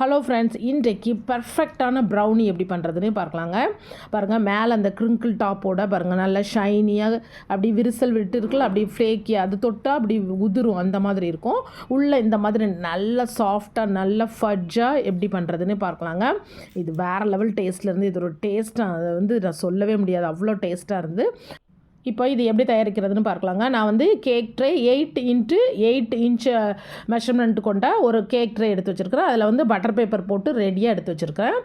Hello friends இன்றைக்கு பர்ஃபெக்டான brownie எப்படி பண்ணுறதுன்னு பார்க்கலாங்க. பாருங்கள் மேலே அந்த க்ரிங்கிள் டாப்போட பாருங்கள் நல்லா ஷைனியாக அப்படி விரிசல் விட்டு இருக்குல்ல அப்படி ஃப்ளேக்கி அது தொட்டால் அப்படி உதிரும் அந்த மாதிரி இருக்கும். உள்ளே இந்த மாதிரி நல்ல சாஃப்டாக நல்ல ஃபட்ஜாக எப்படி பண்ணுறதுன்னு பார்க்கலாங்க. இது வேறு லெவல் டேஸ்ட்லேருந்து இது ஒரு டேஸ்ட்டாக அதை வந்து நான் சொல்லவே முடியாது. அவ்வளோ டேஸ்ட்டாக இருந்து. இப்போ இது எப்படி தயாரிக்கிறதுன்னு பார்க்கலாங்க. நான் வந்து cake tray eight into eight inch measurement கொண்ட ஒரு கேக் ட்ரே எடுத்து வச்சுருக்கிறேன். அதில் வந்து பட்டர் பேப்பர் போட்டு ரெடியாக எடுத்து வச்சுருக்கேன்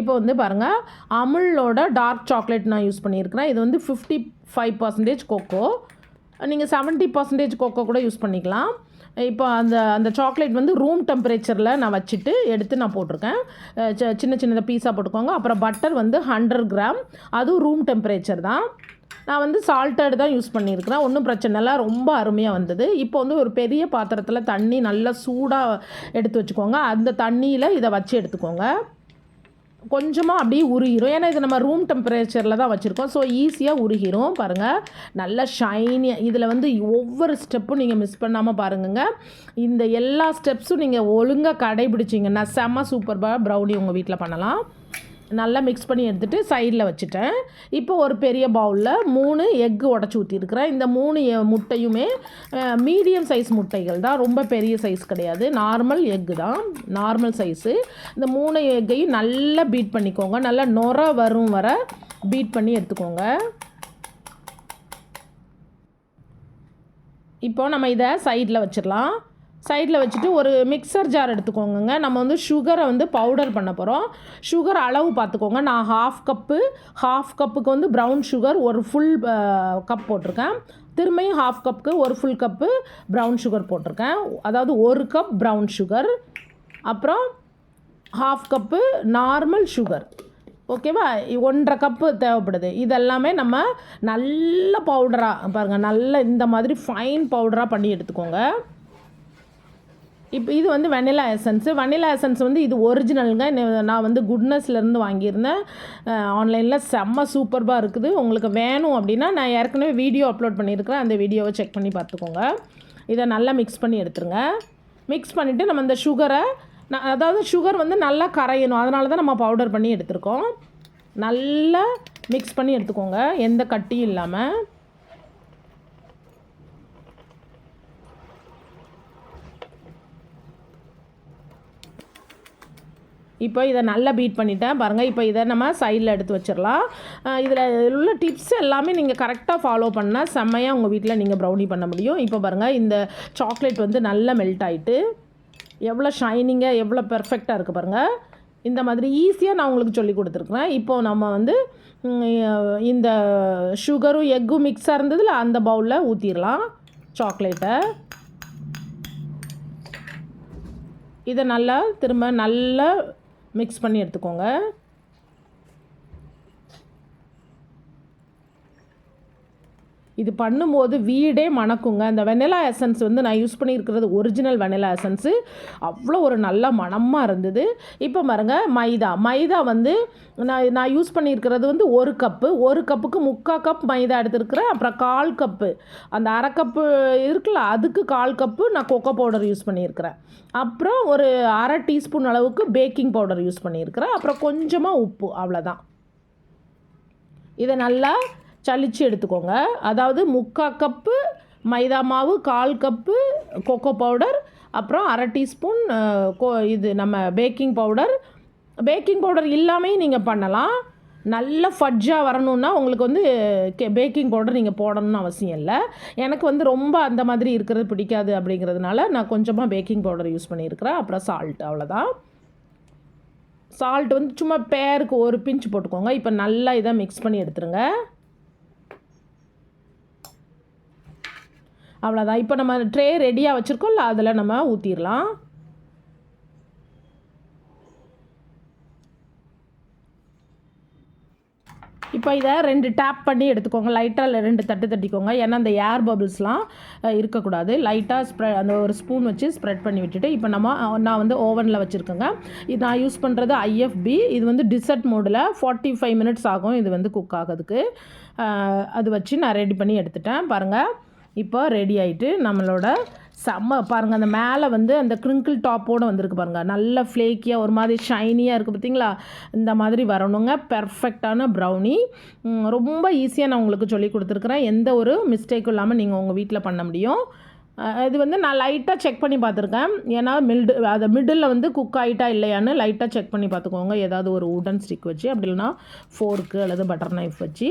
இப்போ வந்து பாருங்கள் அமுலோட டார்க் சாக்லேட் நான் யூஸ் பண்ணியிருக்கிறேன். இது வந்து ஃபிஃப்டி ஃபைவ் பர்சன்டேஜ் கொக்கோ நீங்கள் செவன்ட்டி பர்சன்டேஜ் கொக்கோ கூட யூஸ் பண்ணிக்கலாம். இப்போ அந்த அந்த சாக்லேட் வந்து ரூம் டெம்பரேச்சரில் நான் வச்சுட்டு எடுத்து நான் போட்டிருக்கேன். ச சின்ன சின்னதாக பீஸாக போட்டுக்கோங்க. அப்புறம் பட்டர் வந்து ஹண்ட்ரட் கிராம் அதுவும் ரூம் டெம்பரேச்சர் தான். நான் வந்து சால்ட்டட் தான் யூஸ் பண்ணியிருக்கிறேன். ஒன்றும் பிரச்சனை இல்லை. ரொம்ப அருமையாக வந்தது. இப்போ வந்து ஒரு பெரிய பாத்திரத்தில் தண்ணி நல்லா சூடாக எடுத்து வச்சுக்கோங்க. அந்த தண்ணியில் இதை வச்சு எடுத்துக்கோங்க. கொஞ்சமாக அப்படியே உருகிரும். ஏன்னா இது நம்ம ரூம் டெம்பரேச்சரில் தான் வச்சுருக்கோம். ஸோ ஈஸியாக உருகிரும். பாருங்கள் நல்ல ஷைனியாக இதில் வந்து ஒவ்வொரு ஸ்டெப்பும் நீங்கள் மிஸ் பண்ணாமல் பாருங்கங்க. இந்த எல்லா ஸ்டெப்ஸும் நீங்கள் ஒழுங்காக கடைபிடிச்சிங்கன்னா செம்ம சூப்பர்பாக ப்ரௌனி உங்கள் வீட்டில் பண்ணலாம். நல்லா மிக்ஸ் பண்ணி எடுத்துகிட்டு சைடில் வச்சுட்டேன். இப்போ ஒரு பெரிய பவுலில் மூணு எக்கு உடச்சி ஊற்றிருக்கிறேன் இந்த மூணு முட்டையுமே மீடியம் சைஸ் முட்டைகள் தான். ரொம்ப பெரிய சைஸ் கிடையாது. நார்மல் எக்கு தான். நார்மல் சைஸு இந்த மூணு எக்கையும் நல்லா பீட் பண்ணிக்கோங்க. நல்லா நொர வரும் வர பீட் பண்ணி எடுத்துக்கோங்க. இப்போ நம்ம இதை சைடில் வச்சிடலாம். சைடில் வச்சுட்டு ஒரு மிக்சர் ஜார் எடுத்துக்கோங்க நம்ம வந்து சுகரை வந்து பவுடர் பண்ண போகிறோம் சுகர் அளவு பார்த்துக்கோங்க. நான் ஹாஃப் கப்பு ஹாஃப் கப்புக்கு வந்து ப்ரௌன் சுகர் ஒரு ஃபுல் கப் போட்டிருக்கேன். திரும்பியும் ஹாஃப் கப்புக்கு ஒரு ஃபுல் கப்பு ப்ரௌன் சுகர் போட்டிருக்கேன். அதாவது ஒரு கப் ப்ரௌன் சுகர் அப்புறம் ஹாஃப் கப்பு நார்மல் சுகர் ஓகேவா ஒன்றரை கப்பு தேவைப்படுது. இதெல்லாமே நம்ம நல்ல பவுடராக பாருங்கள் நல்ல இந்த மாதிரி ஃபைன் பவுடராக பண்ணி எடுத்துக்கோங்க. இப்போ இது வந்து வெனிலா எசன்ஸு வெனிலா எசன்ஸ் வந்து இது ஒரிஜினலுங்க நான் வந்து குட்னஸ்லேருந்து வாங்கியிருந்தேன். ஆன்லைனில் செம்ம சூப்பர்பாக இருக்குது. உங்களுக்கு வேணும் அப்படின்னா நான் ஏற்கனவே வீடியோ அப்லோட் பண்ணியிருக்கிறேன். அந்த வீடியோவை செக் பண்ணி பார்த்துக்கோங்க. இதை நல்லா மிக்ஸ் பண்ணி எடுத்துருங்க. மிக்ஸ் பண்ணிவிட்டு நம்ம இந்த சுகரை நான் அதாவது சுகர் வந்து நல்லா கரையணும். அதனால தான் நம்ம பவுடர் பண்ணி எடுத்துருக்கோம். நல்லா மிக்ஸ் பண்ணி எடுத்துக்கோங்க. எந்த கட்டியும் இல்லாமல் இப்போ இதை நல்லா பீட் பண்ணிட்டேன். பாருங்கள் இப்போ இதை நம்ம சைடில் எடுத்து வச்சிடலாம். இதில் உள்ள டிப்ஸ் எல்லாமே நீங்கள் கரெக்டாக ஃபாலோ பண்ணால் செம்மையாக உங்கள் வீட்டில் நீங்கள் ப்ரௌனி பண்ண முடியும். இப்போ பாருங்கள் இந்த சாக்லேட் வந்து நல்லா மெல்ட் ஆகிட்டு எவ்வளோ ஷைனிங்காக எவ்வளோ பெர்ஃபெக்டாக இருக்குது பாருங்கள் இந்த மாதிரி ஈஸியாக நான் உங்களுக்கு சொல்லி கொடுத்துருக்குறேன். இப்போ நம்ம வந்து இந்த சுகரும் எக்கும் மிக்ஸாக இருந்ததில் அந்த பவுலில் ஊற்றிடலாம் சாக்லேட்டை இதை நல்லா திரும்ப நல்லா மிக்ஸ் பண்ணி எடுத்துக்கோங்க. இது பண்ணும்போது வீடே மணக்குங்க. அந்த வெனிலா எசன்ஸ் வந்து நான் யூஸ் பண்ணியிருக்கிறது ஒரிஜினல் வெனிலா எசன்ஸு அவ்வளோ ஒரு நல்ல மணமாக இருந்தது. இப்போ பாருங்க மைதா. மைதா வந்து நான் நான் யூஸ் பண்ணியிருக்கிறது வந்து ஒரு கப்பு. ஒரு கப்புக்கு முக்கால் கப் மைதா எடுத்துருக்கிறேன். அப்புறம் கால் கப்பு. அந்த அரை கப்பு இருக்குல்ல அதுக்கு கால் கப்பு நான் கொக்கோ பவுடர் யூஸ் பண்ணியிருக்கிறேன். அப்புறம் ஒரு அரை டீஸ்பூன் அளவுக்கு பேக்கிங் பவுடர் யூஸ் பண்ணியிருக்கிறேன். அப்புறம் கொஞ்சமாக உப்பு அவ்வளோதான் இதை நல்லா சலிச்சு எடுத்துக்கோங்க. அதாவது முக்கால் கப்பு மைதா மாவு கால் கப்பு கொக்கோ பவுடர் அப்புறம் அரை டீஸ்பூன் கோ இது நம்ம பேக்கிங் பவுடர் பேக்கிங் பவுடர் இல்லாமையும் நீங்கள் பண்ணலாம். நல்ல ஃபட்ஜாக வரணுன்னா உங்களுக்கு வந்து கே பேக்கிங் பவுடர் நீங்கள் போடணும்னு அவசியம் இல்லை. எனக்கு வந்து ரொம்ப அந்த மாதிரி இருக்கிறது பிடிக்காது அப்படிங்கிறதுனால நான் கொஞ்சமாக பேக்கிங் பவுடர் யூஸ் பண்ணியிருக்கிறேன். அப்புறம் சால்ட் அவ்வளோதான் சால்ட் வந்து சும்மா பேருக்கு ஒரு பிஞ்ச் போட்டுக்கோங்க. இப்போ நல்லா இதை மிக்ஸ் பண்ணி எடுத்துருங்க. அவ்வளோதான் இப்போ நம்ம ட்ரே ரெடியாக வச்சுருக்கோம்ல அதில் நம்ம ஊற்றிடலாம் இப்போ இதை ரெண்டு டேப் பண்ணி எடுத்துக்கோங்க. லைட்டாக ரெண்டு தட்டு தட்டிக்கோங்க. ஏன்னா அந்த ஏர் பபிள்ஸ்லாம் இருக்கக்கூடாது. லைட்டாக ஸ்ப்ரெ அந்த ஒரு ஸ்பூன் வச்சு ஸ்ப்ரெட் பண்ணி விட்டுட்டு இப்போ நம்ம நான் வந்து ஓவனில் வச்சுருக்கேங்க. இது நான் யூஸ் பண்ணுறது ஐஎஃப்பி இது வந்து டிசர்ட் மோடில் ஃபார்ட்டி ஃபைவ் மினிட்ஸ் ஆகும். இது வந்து குக் ஆகிறதுக்கு. அது வச்சு நான் ரெடி பண்ணி எடுத்துட்டேன். பாருங்கள் இப்போ ரெடி ஆகிட்டு நம்மளோட செம்ம பாருங்கள் அந்த மேலே வந்து அந்த க்ரிங்கிள் டாப்போடு வந்திருக்கு பாருங்கள் நல்ல ஃப்ளேக்கியாக ஒரு மாதிரி ஷைனியாக இருக்குது பார்த்தீங்களா இந்த மாதிரி வரணுங்க. பெர்ஃபெக்டான ப்ரௌனி ரொம்ப ஈஸியாக நான் உங்களுக்கு சொல்லி கொடுத்துருக்குறேன். எந்த ஒரு மிஸ்டேக்கும் இல்லாமல் நீங்கள் உங்கள் வீட்டில் பண்ண முடியும். இது வந்து நான் லைட்டாக செக் பண்ணி பார்த்துருக்கேன். ஏன்னா மில்டு அதை மிடில் வந்து குக் ஆகிட்டா இல்லையான்னு லைட்டாக செக் பண்ணி பார்த்துக்கோங்க. ஏதாவது ஒரு உடன் ஸ்டிக் வச்சு அப்படி இல்லைனா ஃபோர்க்கு அல்லது பட்டர் நைஃப் வச்சு.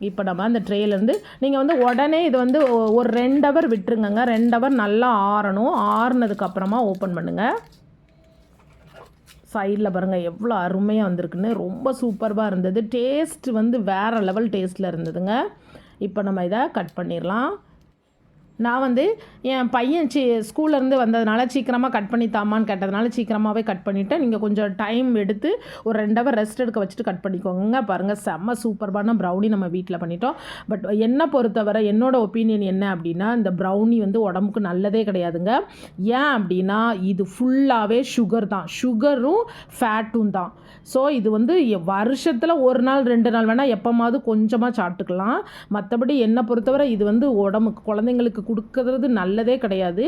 இப்போ நம்ம அந்த ட்ரேலேருந்து நீங்கள் வந்து உடனே இது வந்து ஒ- ஒரு ரெண்டு ஹவர் விட்டுருங்கங்க. ரெண்டு ஹவர் நல்லா ஆறணும். ஆறுனதுக்கப்புறமா ஓப்பன் பண்ணுங்கள் சைடில் பாருங்கள் எவ்வளோ அருமையாக வந்திருக்குன்னு. ரொம்ப சூப்பர்வாக இருந்தது. டேஸ்ட் வந்து வேறு லெவல் டேஸ்ட்டில் இருந்ததுங்க. இப்போ நம்ம இதை கட் பண்ணிடலாம் நான் வந்து என் பையன் சி ஸ்கூல்லேருந்து வந்ததுனால சீக்கிரமாக கட் பண்ணி தாமான்னு கேட்டதுனால சீக்கிரமாகவே கட் பண்ணிவிட்டேன் நீங்கள் கொஞ்சம் டைம் எடுத்து ஒரு ரெண்டு ஹவர் ரெஸ்ட் எடுக்க வச்சுட்டு கட் பண்ணிக்கோங்க. பாருங்கள் செம்ம சூப்பர்பான ப்ரௌனி நம்ம வீட்டில் பண்ணிட்டோம். பட் என்னை பொறுத்தவரை என்னோடய ஒப்பீனியன் என்ன அப்படின்னா இந்த ப்ரௌனி வந்து உடம்புக்கு நல்லதே கிடையாதுங்க. ஏன் அப்படின்னா இது ஃபுல்லாகவே சுகர் தான். சுகரும் ஃபேட்டும் தான். ஸோ இது வந்து வருஷத்தில் ஒரு நாள் ரெண்டு நாள் வேணால் எப்போமாவது கொஞ்சமாக சாப்பிட்டுக்கலாம். மற்றபடி என்னை பொறுத்தவரை இது வந்து உடம்புக்கு குழந்தைங்களுக்கு கொடுக்கறது நல்லதே கிடையாது.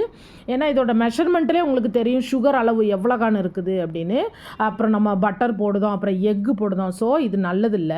ஏன்னா இதோட மெஷர்மெண்ட்லேயே உங்களுக்கு தெரியும் சுகர் அளவு எவ்வளோக்கான இருக்குது அப்படின்னு. அப்புறம் நம்ம பட்டர் போடுதோம் அப்புறம் எக்கு போடுதோம். ஸோ இது நல்லதில்லை.